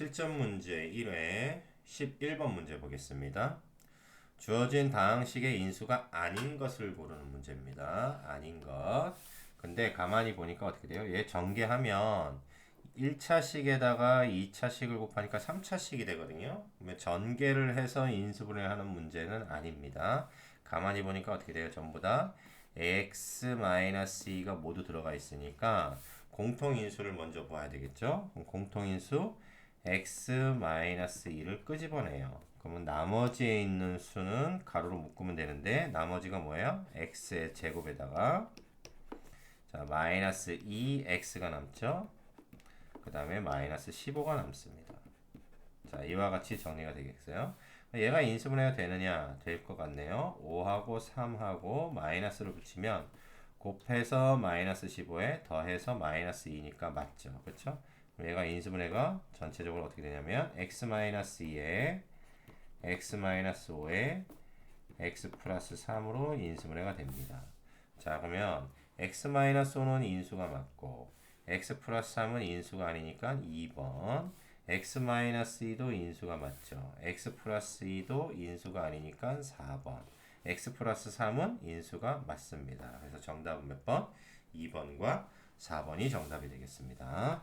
실전 문제 1회 11번 문제 보겠습니다. 주어진 다항식의 인수가 아닌 것을 고르는 문제입니다. 아닌 것. 근데 가만히 보니까 어떻게 돼요? 얘 전개하면 1차식에다가 2차식을 곱하니까 3차식이 되거든요. 그러면 전개를 해서 인수분해를 하는 문제는 아닙니다. 가만히 보니까 어떻게 돼요? 전부 다 x-2가 모두 들어가 있으니까 공통인수를 먼저 봐야 되겠죠? 공통인수 x-2를 끄집어내요. 그러면 나머지에 있는 수는 가로로 묶으면 되는데 나머지가 뭐예요? x의 제곱에다가 자 마이너스 2x가 남죠? 그 다음에 마이너스 15가 남습니다. 자 이와 같이 정리가 되겠어요. 얘가 인수분해 가 되느냐? 될 것 같네요. 5하고 3하고 마이너스를 붙이면 곱해서 마이너스 15에 더해서 마이너스 2니까 맞죠. 그렇죠? 얘가 인수분해가 전체적으로 어떻게 되냐면 x-2에 x-5에 x 플러스 3으로 인수분해가 됩니다. 자 그러면 x-5는 인수가 맞고 x 플러스 3은 인수가 아니니까 2번 x-2도 인수가 맞죠. x 플러스 2도 인수가 아니니까 4번 x 플러스 3은 인수가 맞습니다. 그래서 정답은 몇 번? 2번과 4번이 정답이 되겠습니다.